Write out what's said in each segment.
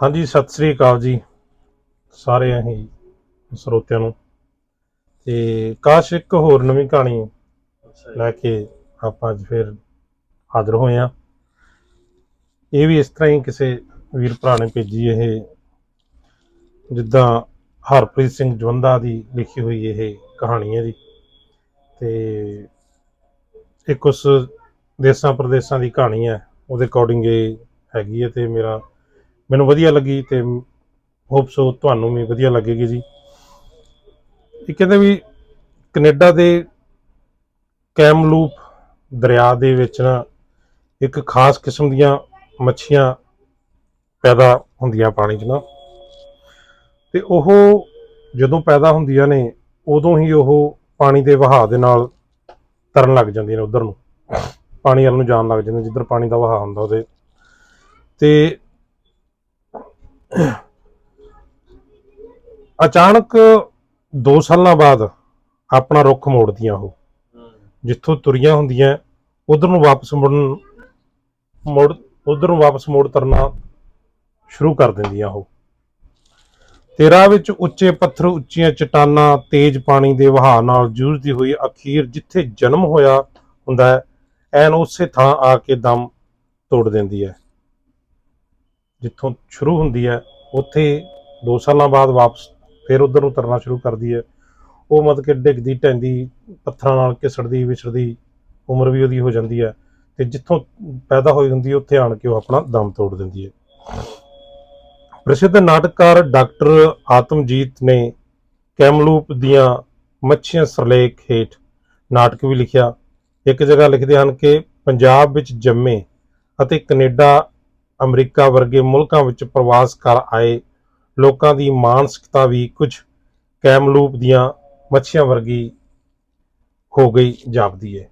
ਹਾਂਜੀ ਸਤਿ ਸ੍ਰੀ ਅਕਾਲ ਜੀ। ਸਾਰੇ ਅਸੀਂ ਸਰੋਤਿਆਂ ਨੂੰ। ਤੇ ਕਾਸ਼ ਇੱਕ ਹੋਰ ਨਵੀਂ ਕਹਾਣੀ ਲੈ ਕੇ ਆਪਾਂ ਅੱਜ ਫਿਰ ਹਾਜ਼ਰ ਹੋਏ ਆ ਇਹ ਵੀ ਇਸ ਤਰ੍ਹਾਂ ਹੀ ਕਿਸੇ ਵੀਰ ਭਰਾ ਨੇ ਭੇਜੀ ਇਹ। ਜਿੱਦਾਂ ਹਰਪ੍ਰੀਤ ਸਿੰਘ ਜਵੰਦਾ ਦੀ ਲਿਖੀ ਹੋਈ ਇਹ ਕਹਾਣੀ ਹੈ ਜੀ। ਤੇ ਇੱਕ ਉਸ ਦੇਸਾਂ ਪ੍ਰਦੇਸਾਂ ਦੀ ਕਹਾਣੀ ਹੈ। ਉਹਦੇ ਅਕੋਰਡਿੰਗ ਇਹ ਹੈਗੀ ਹੈ ਤੇ ਮੇਰਾ ਮੈਨੂੰ ਵਧੀਆ ਲੱਗੀ ਤੇ ਹੋਪ ਸੋ ਤੁਹਾਨੂੰ ਵੀ ਵਧੀਆ ਲੱਗੇਗੀ ਜੀ। ਇਹ ਕਹਿੰਦੇ ਵੀ ਕੈਨੇਡਾ ਦੇ ਕੈਮਲੂਪ ਦਰਿਆ ਦੇ ਵਿੱਚ ਨਾ ਇੱਕ ਖਾਸ ਕਿਸਮ ਦੀਆਂ ਮੱਛੀਆਂ ਪੈਦਾ ਹੁੰਦੀਆਂ ਪਾਣੀ 'ਚ ਨਾ। ਤੇ ਉਹ ਜਦੋਂ ਪੈਦਾ ਹੁੰਦੀਆਂ ਨੇ, ਉਦੋਂ ਹੀ ਉਹ ਪਾਣੀ ਦੇ ਵਹਾਅ ਦੇ ਨਾਲ ਤਰਨ ਲੱਗ ਜਾਂਦੀਆਂ ਨੇ ਉਧਰ ਨੂੰ। ਪਾਣੀ ਵੱਲ ਨੂੰ ਜਾਣ ਲੱਗ ਜਾਂਦੇ ਜਿੱਧਰ ਪਾਣੀ ਦਾ ਵਹਾਅ ਹੁੰਦਾ ਉਹਦੇ। ਤੇ ਅਚਾਨਕ 2 ਸਾਲਾਂ ਬਾਅਦ ਆਪਣਾ ਰੁੱਖ ਮੋੜਦੀਆਂ ਉਹ। ਜਿੱਥੋਂ ਤੁਰੀਆਂ ਹੁੰਦੀਆਂ, ਉਧਰ ਨੂੰ ਵਾਪਸ ਮੁੜਨ, ਮੁੜ, ਉਧਰ ਨੂੰ ਵਾਪਸ ਮੋੜ ਤਰਨਾ ਸ਼ੁਰੂ ਕਰ ਦਿੰਦੀਆਂ ਉਹ। ਤੇਰਾ ਵਿੱਚ ਉੱਚੇ ਪੱਥਰ, ਉੱਚੀਆਂ ਚਟਾਨਾਂ, ਤੇਜ਼ ਪਾਣੀ ਦੇ ਵਹਾਅ ਨਾਲ ਜੂਝਦੀ ਹੋਈ ਅਖੀਰ ਜਿੱਥੇ ਜਨਮ ਹੋਇਆ ਹੁੰਦਾ ਹੈ, ਐਨ ਉਸੇ ਥਾਂ ਆ ਕੇ ਦਮ ਤੋੜ ਦਿੰਦੀ ਹੈ। ਜਿੱਥੋਂ ਸ਼ੁਰੂ ਹੁੰਦੀ ਹੈ, ਉੱਥੇ 2 ਸਾਲਾਂ ਬਾਅਦ ਵਾਪਸ ਫਿਰ ਉਧਰ ਨੂੰ ਤਰਨਾ ਸ਼ੁਰੂ ਕਰਦੀ ਹੈ। ਉਹ ਮਤਲਬ ਕਿ ਡਿੱਗਦੀ ਢੈਂਦੀ ਪੱਥਰਾਂ ਨਾਲ ਘਿਸੜਦੀ, ਵਿਛੜਦੀ ਉਮਰ ਵੀ ਉਹਦੀ ਹੋ ਜਾਂਦੀ ਹੈ ਤੇ ਜਿੱਥੋਂ ਪੈਦਾ ਹੋਈ ਹੁੰਦੀ ਹੈ, ਉੱਥੇ ਆਣ ਕੇ ਉਹ ਆਪਣਾ ਦਮ ਤੋੜ ਦਿੰਦੀ ਹੈ। ਪ੍ਰਸਿੱਧ ਨਾਟਕਕਾਰ ਡਾਕਟਰ ਆਤਮਜੀਤ ਨੇ ਕੈਮਲੂਪ ਦੀਆਂ ਮੱਛੀਆਂ ਸਰਲੇਖ ਹੇਠ ਨਾਟਕ ਵੀ ਲਿਖਿਆ। ਇੱਕ ਜਗ੍ਹਾ ਲਿਖਦੇ ਹਨ ਕਿ ਪੰਜਾਬ ਵਿੱਚ ਜੰਮੇ ਅਤੇ ਕੈਨੇਡਾ ਅਮਰੀਕਾ ਵਰਗੇ ਮੁਲਕਾਂ ਵਿੱਚ ਪ੍ਰਵਾਸ ਕਰ ਆਏ। ਲੋਕਾਂ ਦੀ ਮਾਨਸਿਕਤਾ ਵੀ ਕੁਝ ਕੈਮਲੂਪ ਦੀਆਂ ਮੱਛੀਆਂ ਵਰਗੀ ਹੋ ਗਈ ਜਾਪਦੀ ਹੈ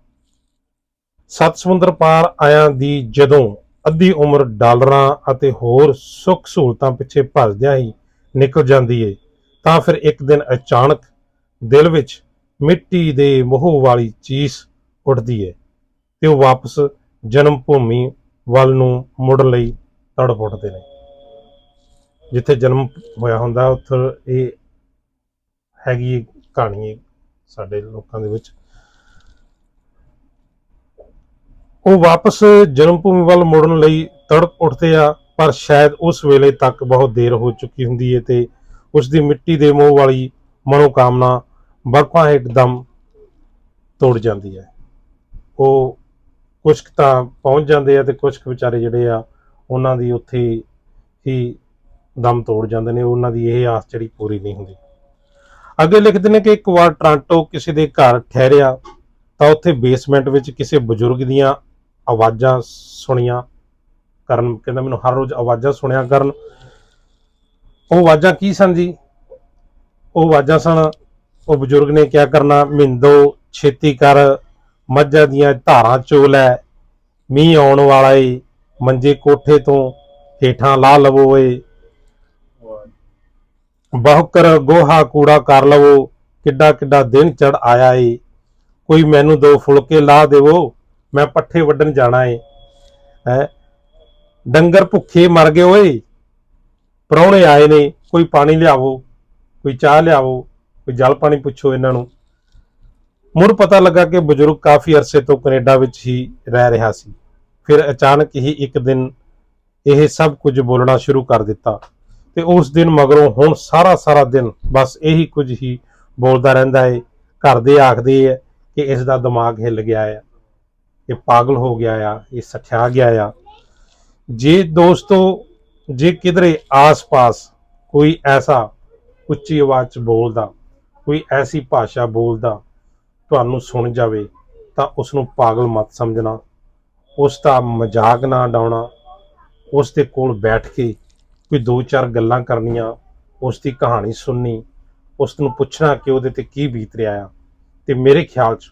ਸੱਤ ਸਮੁੰਦਰ ਪਾਰ ਆਇਆਂ ਦੀ ਜਦੋਂ ਅੱਧੀ ਉਮਰ ਡਾਲਰਾਂ ਅਤੇ ਹੋਰ ਸੁੱਖ ਸਹੂਲਤਾਂ ਪਿੱਛੇ ਭੱਜਦਿਆਂ ਹੀ ਨਿਕਲ ਜਾਂਦੀ ਏ, ਤਾਂ ਫਿਰ ਇੱਕ ਦਿਨ ਅਚਾਨਕ ਦਿਲ ਵਿੱਚ ਮਿੱਟੀ ਦੇ ਮੋਹ ਵਾਲੀ ਚੀਸ ਉੱਠਦੀ ਏ ਤੇ ਉਹ ਵਾਪਸ ਜਨਮ ਭੂਮੀ ਵੱਲ ਨੂੰ ਮੁੜਨ ਲਈ ਤੜਪ ਉੱਠਦੇ ਨੇ। ਜਿੱਥੇ ਜਨਮ ਹੋਇਆ ਹੁੰਦਾ, ਉੱਥੇ ਇਹ ਹੈਗੀ ਕਹਾਣੀ ਸਾਡੇ ਲੋਕਾਂ ਦੇ ਵਿੱਚ। ਉਹ ਵਾਪਸ ਜਨਮ ਭੂਮੀ ਵੱਲ ਮੁੜਨ ਲਈ ਤੜਪ ਉੱਠਦੇ ਆ, ਪਰ ਸ਼ਾਇਦ ਉਸ ਵੇਲੇ ਤੱਕ ਬਹੁਤ ਦੇਰ ਹੋ ਚੁੱਕੀ ਹੁੰਦੀ ਹੈ ਤੇ ਉਸ ਦੀ ਮਿੱਟੀ ਦੇ ਮੋਹ ਵਾਲੀ ਮਨੋਕਾਮਨਾ ਬਰਫਾਂ ਹੇਠ ਦਮ ਤੋੜ ਜਾਂਦੀ ਹੈ ਉਹ ਕੁਝ ਕੁ ਤਾਂ ਪਹੁੰਚ ਜਾਂਦੇ ਆ ਤੇ ਕੁਝ ਕੁ ਵਿਚਾਰੇ ਜਿਹੜੇ ਆ, ਉਹਨਾਂ ਦੀ ਉੱਥੇ ਹੀ ਦਮ ਤੋੜ ਜਾਂਦੇ ਨੇ, ਉਹਨਾਂ ਦੀ ਇਹ ਆਸ ਜਿਹੜੀ ਪੂਰੀ ਨਹੀਂ ਹੁੰਦੀ। ਅੱਗੇ ਲਿਖਦੇ ਨੇ ਕਿ ਇੱਕ ਵਾਰ ਟ੍ਰਾਂਟੋ ਕਿਸੇ ਦੇ ਘਰ ਠਹਿਰਿਆ, ਤਾਂ ਉੱਥੇ ਬੇਸਮੈਂਟ ਵਿੱਚ ਕਿਸੇ ਬਜ਼ੁਰਗ ਦੀਆਂ ਆਵਾਜ਼ਾਂ ਸੁਣੀਆਂ ਕਰਨ, ਕਹਿੰਦਾ ਮੈਨੂੰ ਹਰ ਰੋਜ਼ ਆਵਾਜ਼ਾਂ ਸੁਣਿਆ ਕਰਨ। ਉਹ ਆਵਾਜ਼ਾਂ ਕੀ ਸਨ ਜੀ? ਉਹ ਆਵਾਜ਼ਾਂ ਸਨ, ਉਹ ਬਜ਼ੁਰਗ ਨੇ ਕਿਆ ਕਰਨਾ, ਮਿੰਦੋ, ਛੇਤੀ ਕਰ ਮੱਝਾਂ ਦੀਆਂ ਧਾਰਾਂ ਚੋਲ ਹੈ ਮੀਂਹ ਆਉਣ ਵਾਲਾ ਏ, ਮੰਜੇ ਕੋਠੇ ਤੋਂ ਹੇਠਾਂ ਲਾ ਲਵੋ ਏ। ਬਹੁਕਰ ਗੋਹਾ ਕੂੜਾ ਕਰ ਲਵੋ, ਕਿੱਡਾ ਕਿੱਡਾ ਦਿਨ ਚੜ ਆਇਆ ਏ। ਕੋਈ ਮੈਨੂੰ ਦੋ ਫੁਲਕੇ ਲਾ ਦੇਵੋ, ਮੈਂ ਪੱਠੇ ਵੱਢਣ ਜਾਣਾ ਏ। ਹੈ? ਡੰਗਰ ਭੁੱਖੇ ਮਰ ਗਏ ਓਏ। ਪ੍ਰਾਹੁਣੇ ਆਏ ਨੇ, ਕੋਈ ਪਾਣੀ ਲਿਆਵੋ, ਕੋਈ ਚਾਹ ਲਿਆਵੋ, ਕੋਈ ਜਲ ਪਾਣੀ ਪੁੱਛੋ ਇਹਨਾਂ ਨੂੰ। ਮੁੜ ਪਤਾ ਲੱਗਾ ਕਿ ਬਜ਼ੁਰਗ ਕਾਫੀ ਅਰਸੇ ਤੋਂ ਕੈਨੇਡਾ ਵਿੱਚ ਹੀ ਰਹਿ ਰਿਹਾ ਸੀ। ਫਿਰ ਅਚਾਨਕ ਹੀ ਇੱਕ ਦਿਨ ਇਹ ਸਭ ਕੁਝ ਬੋਲਣਾ ਸ਼ੁਰੂ ਕਰ ਦਿੱਤਾ ਤੇ ਉਸ ਦਿਨ ਮਗਰੋਂ ਹੁਣ ਸਾਰਾ ਸਾਰਾ ਦਿਨ ਬਸ ਇਹੀ ਕੁਝ ਹੀ ਬੋਲਦਾ ਰਹਿੰਦਾ ਏ। ਘਰ ਦੇ ਆਖਦੇ ਆ ਕਿ ਇਸ ਦਾ ਦਿਮਾਗ ਹਿੱਲ ਗਿਆ ਆ ਇਹ ਪਾਗਲ ਹੋ ਗਿਆ ਆ, ਇਹ ਸਠਿਆ ਗਿਆ ਆ। ਜੇ ਦੋਸਤੋ, ਜੇ ਕਿਧਰੇ ਆਸ-ਪਾਸ ਕੋਈ ਐਸਾ ਉੱਚੀ ਆਵਾਜ਼ 'ਚ ਬੋਲਦਾ, ਕੋਈ ਐਸੀ ਭਾਸ਼ਾ ਬੋਲਦਾ ਤੁਹਾਨੂੰ ਸੁਣ ਜਾਵੇ ਤਾਂ ਉਸ ਨੂੰ ਪਾਗਲ ਮਤ ਸਮਝਣਾ, ਉਸ ਦਾ ਮਜ਼ਾਕ ਨਾ ਡਾਉਣਾ ਉਸ ਦੇ ਕੋਲ ਬੈਠ ਕੇ ਕੋਈ ਦੋ ਚਾਰ ਗੱਲਾਂ ਕਰਨੀਆਂ, ਉਸ ਦੀ ਕਹਾਣੀ ਸੁਣਨੀ, ਉਸ ਨੂੰ ਪੁੱਛਣਾ ਕਿ ਉਹਦੇ ਤੇ ਕੀ ਬੀਤ ਰਿਹਾ ਆ। ਤੇ ਮੇਰੇ ਖਿਆਲ 'ਚ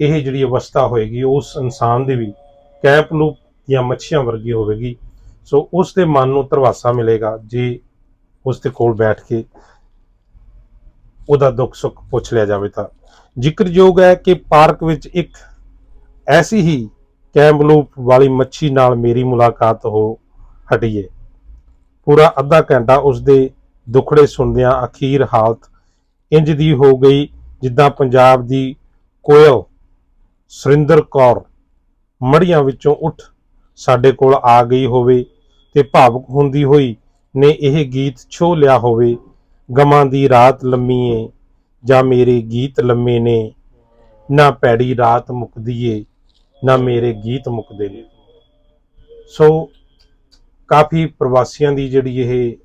ਇਹ ਜਿਹੜੀ ਅਵਸਥਾ ਹੋਏਗੀ, ਉਸ ਇਨਸਾਨ ਦੀ ਵੀ ਕੈਂਪ ਲੂਪ ਦੀਆਂ ਮੱਛੀਆਂ ਵਰਗੀ ਹੋਵੇਗੀ। ਸੋ ਉਸ ਦੇ ਮਨ ਨੂੰ ਧਰਵਾਸਾ ਮਿਲੇਗਾ ਜੇ ਉਸ ਦੇ ਕੋਲ ਬੈਠ ਕੇ ਉਹਦਾ ਦੁੱਖ ਸੁੱਖ ਪੁੱਛ ਲਿਆ ਜਾਵੇ ਤਾਂ। ਜ਼ਿਕਰਯੋਗ ਹੈ ਕਿ ਪਾਰਕ ਵਿੱਚ ਇੱਕ ਐਸੀ ਹੀ ਕੈਂਬਲੂਪ ਵਾਲੀ ਮੱਛੀ ਨਾਲ ਮੇਰੀ ਮੁਲਾਕਾਤ ਹੋ ਹਟੀਏ ਪੂਰਾ ਅੱਧਾ ਘੰਟਾ ਉਸਦੇ ਦੁਖੜੇ ਸੁਣਦਿਆਂ ਅਖੀਰ ਹਾਲਤ ਇੰਜ ਦੀ ਹੋ ਗਈ ਜਿੱਦਾਂ ਪੰਜਾਬ ਦੀ ਕੋਇਲ ਸੁਰਿੰਦਰ ਕੌਰ ਮੜੀਆਂ ਵਿੱਚੋਂ ਉੱਠ ਸਾਡੇ ਕੋਲ ਆ ਗਈ ਹੋਵੇ ਤੇ ਭਾਵੁਕ ਹੁੰਦੀ ਹੋਈ ਨੇ ਇਹ ਗੀਤ ਛੋ ਲਿਆ ਹੋਵੇ, ਗਮਾਂ ਦੀ ਰਾਤ ਲੰਮੀ ਏ। ਜਾਂ ਮੇਰੇ ਗੀਤ ਲੰਮੇ ਨੇ, ਨਾ ਪੈੜੀ ਰਾਤ ਮੁੱਕਦੀ ਏ ਨਾ ਮੇਰੇ ਗੀਤ ਮੁੱਕਦੇ ਨੇ। ਸੋ ਕਾਫੀ ਪ੍ਰਵਾਸੀਆਂ ਦੀ ਜਿਹੜੀ ਇਹ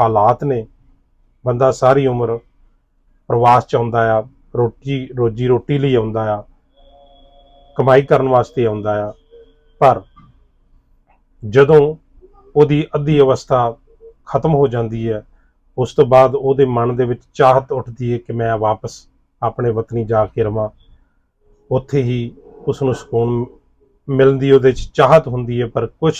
ਹਾਲਾਤ ਨੇ, ਬੰਦਾ ਸਾਰੀ ਉਮਰ ਪ੍ਰਵਾਸ ਚ ਆਉਂਦਾ ਆ, ਰੋਟੀ, ਰੋਜੀ ਰੋਟੀ ਲਈ ਆਉਂਦਾ ਆ, ਕਮਾਈ ਕਰਨ ਵਾਸਤੇ ਆਉਂਦਾ ਆ, ਪਰ ਜਦੋਂ ਉਹਦੀ ਅੱਧੀ ਅਵਸਥਾ ਖਤਮ ਹੋ ਜਾਂਦੀ ਹੈ ਉਸ ਤੋਂ ਬਾਅਦ ਉਹਦੇ ਮਨ ਦੇ ਵਿੱਚ ਚਾਹਤ ਉੱਠਦੀ ਹੈ ਕਿ ਮੈਂ ਵਾਪਸ ਆਪਣੇ ਵਤਨੀ ਜਾ ਕੇ ਰਵਾਂ। ਉੱਥੇ ਹੀ ਉਸ ਨੂੰ ਸਕੂਨ ਮਿਲਦੀ, ਉਹਦੇ 'ਚ ਚਾਹਤ ਹੁੰਦੀ ਹੈ, ਪਰ ਕੁਝ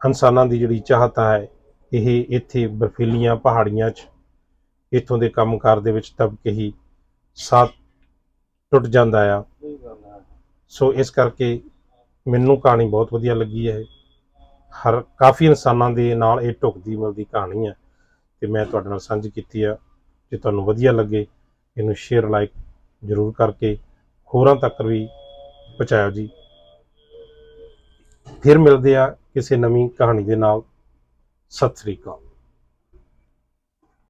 ਇਨਸਾਨਾਂ ਦੀ ਜਿਹੜੀ ਚਾਹਤ ਹੈ ਇਹ ਇੱਥੇ ਬਰਫੀਲੀਆਂ ਪਹਾੜੀਆਂ 'ਚ, ਇੱਥੋਂ ਦੇ ਕੰਮਕਾਰ ਦੇ ਵਿੱਚ ਦਬ ਕੇ ਹੀ ਸਾਥ ਟੁੱਟ ਜਾਂਦਾ ਆ। ਸੋ ਇਸ ਕਰਕੇ ਮੈਨੂੰ ਕਹਾਣੀ ਬਹੁਤ ਵਧੀਆ ਲੱਗੀ ਹੈ। ਹਰ, ਕਾਫੀ ਇਨਸਾਨਾਂ ਦੇ ਨਾਲ ਇਹ ਢੁਕਦੀ ਮਿਲਦੀ ਕਹਾਣੀ ਹੈ। ਤੇ ਮੈਂ ਤੁਹਾਡੇ ਨਾਲ ਸਾਂਝੀ ਕੀਤੀ ਆ। ਜੇ ਤੁਹਾਨੂੰ ਵਧੀਆ ਲੱਗੇ, ਇਹਨੂੰ ਸ਼ੇਅਰ ਲਾਈਕ ਜ਼ਰੂਰ ਕਰਕੇ ਹੋਰਾਂ ਤੱਕ ਵੀ ਪਹੁੰਚਾਇਓ ਜੀ। ਫਿਰ ਮਿਲਦੇ ਆ ਕਿਸੇ ਨਵੀਂ ਕਹਾਣੀ ਦੇ ਨਾਲ। ਸਤਿ ਸ੍ਰੀ ਅਕਾਲ।